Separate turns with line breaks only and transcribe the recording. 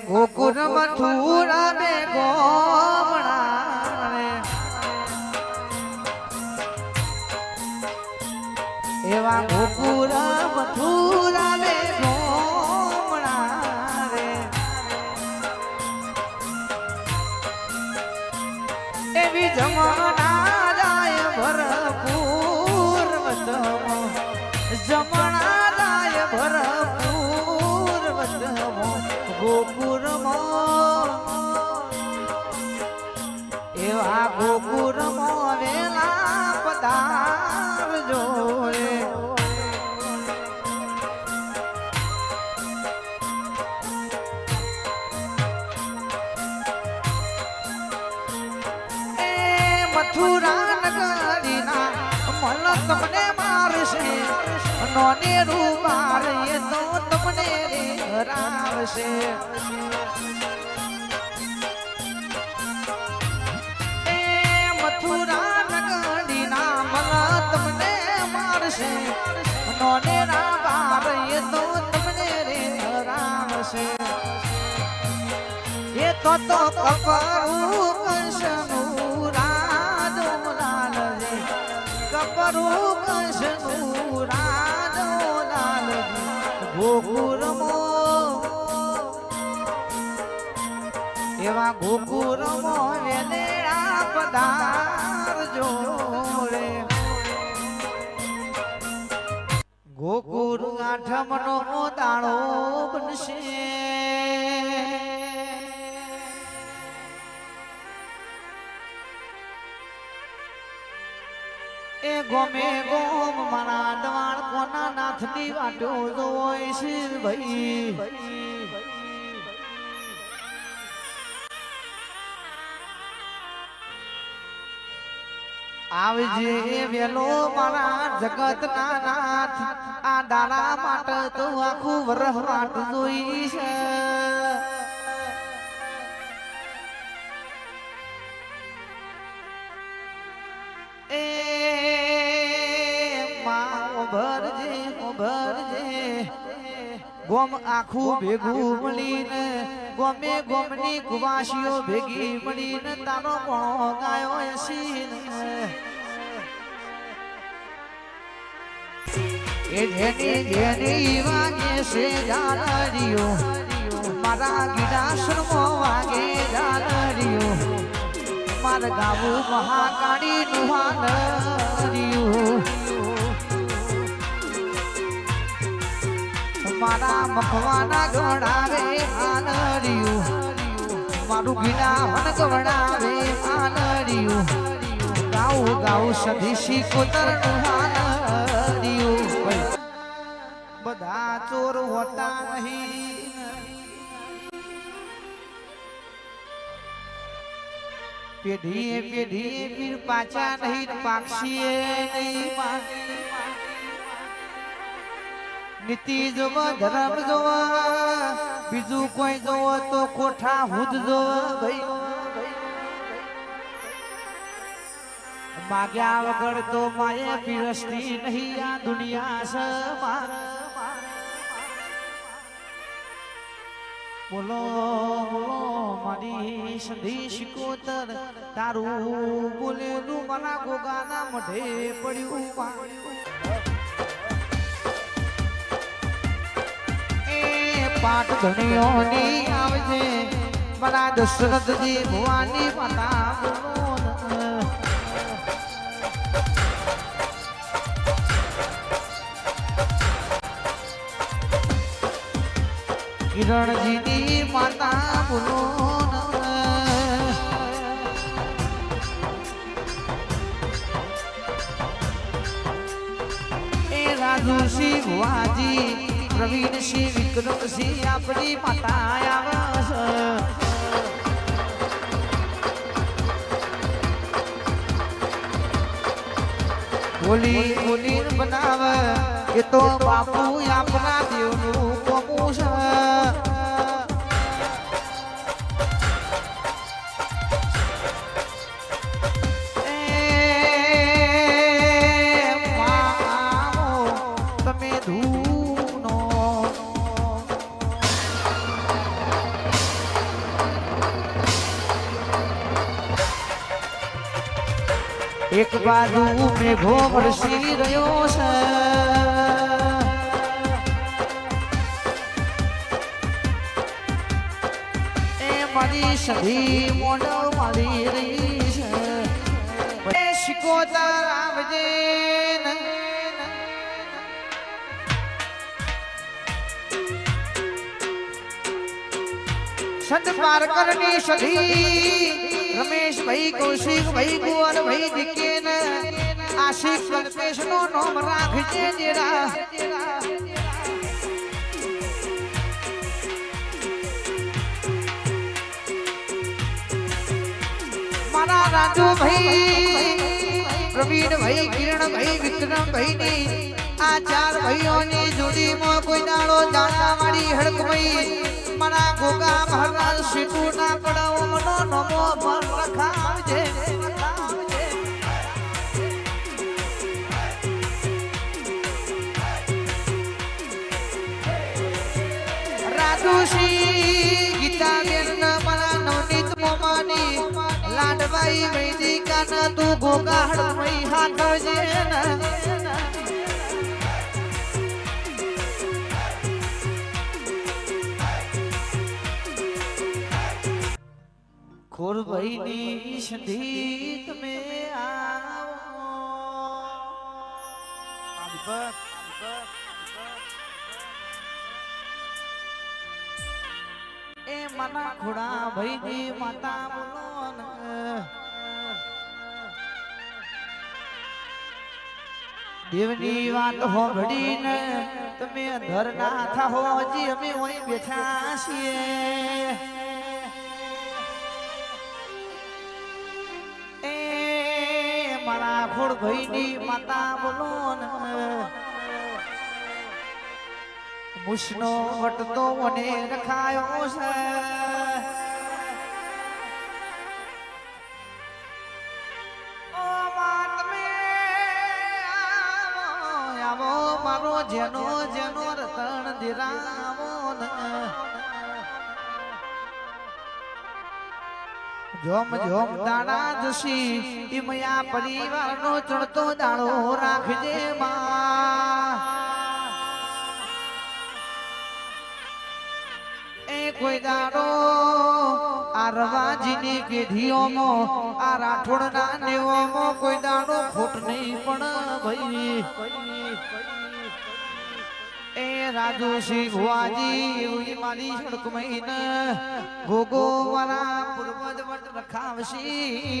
ગોકુળ મથુરા બે ગોમણા એવા ગોકુરમો વેલા પધાર જોડે એ મથુરા નગરીના મલ તો તમને હરાવશે. હરાવશે એ તો તો કપરું કંસનું રાજો લાલ રે કપરું કંસનું રાજો લાલ ગોકુરમો એવા ગોકુરમો વેલે પધાર જોડે. ગોકુર આઠમનો દાણો બનશે. એ ગોમે ગોમ મારા દવાણ કોના નાથની વાટો જોય છે ભાઈ. આવજે વેલો મારા જગત ના નાથ, આ દાડા માટે તો આખું વરહ વાટ જોઈ છે. ભરજે ઉભરજે ગોમ આખું ભેગું મળીને ગોમે ગોમની કુવાસીઓ ભેગી મળીને તારો પણ ગાયો હસીન એ જેની જેની વાગે છે જાનરીઓ મારા ગીડાશ્રમો વાગે જાનરીઓ મારા ગાવું મહાકાળી નુહાનરિયું મારા મખવાના ગવડાવે આનરિયું. મારું ગીડા મન ગવડાવે આનરિયું. ગાઉ ગાઉ, સધીશી કોતર નુહાનરિયું બધા ચોર હોતા નહીં. પેઢીએ પેઢીએ પીર પાછા નહીં, પાક્ષીએ નહીં. નીતિ જોવા, ધરામ જોવા, બીજું કોઈ જોવો તો કોઠા હુદ જો ભાઈ માગ્યા વગર તો માએ પીરસતી નહીં આ દુનિયા છે મારા બોલો બોલો, મારી સંદેશ કોતર તારું બોલેલું મારા ગોગાના મઢે પડ્યું પાડ્યું પાઠ ધણીઓની આવજે મારા દશરથજી ભુવાની માતા. કિરણજીની માતા બોલો. એ રાજુ ભુવાજી પ્રવીણસિંહ વિક્રમસિંહ, આપણી માતા આવે છે બોલી બોલી, બનાવ. એ તો બાપુ આપણા દેવનું કોમું છે. એક બાજુ મેઘો વરસી રહ્યો છે એ મારી સધી મોડો મારી રહી છે એ શિકોતા ને. સંત પારકરની સધી રમેશભાઈ કુંવર ભાઈ દીકેન આશિક કલ્પેશનો નામ રાખજે જેરા મારા રાજુભાઈ પ્રવીણભાઈ કિરણભાઈ વિક્રમભાઈ ની આ ચાર ભાઈઓની જોડીમાં કોઈ દાડો જાણા વાળી હડકભાઈ મારા ગોગા મહારાજ સીટુ ના પડાવો મનો નમો ભર રખાવજે રખાવજે. ગીતા બેન મારા નવનીત મોમાની લાડવાઈ વૈદિકા ના તું ગોગા હડકભાઈ હાથળજે ને ખોરભાઈની સંધી તમે આવો. એ મના ખોડા ભાઈની માતા બોલો દેવની વાત હોભળીને તમે અંધર ના થાઓ હજી અમે ઓય બેઠા છીએ. ખોડ ભાઈની માતા બોલો મુસનો વટતો મને રખાયો છે. મારો જેનો જેનો રતણ દિરાવો જોમ જોમ દાણા જશી ઇમયા પરિવારનો ચડતો દાડો રાખજે માં. એ કોઈ દાડો આ રવાજીની પેઢીઓમાં આ રાઠોડના નેવોમાં કોઈ દાડો ખોટ નહીં પણ ભાઈ. એ ભુવાજી એવી મારી સડક મહિને ભોગો મારા પૂર્વજ વટ રખાવશી.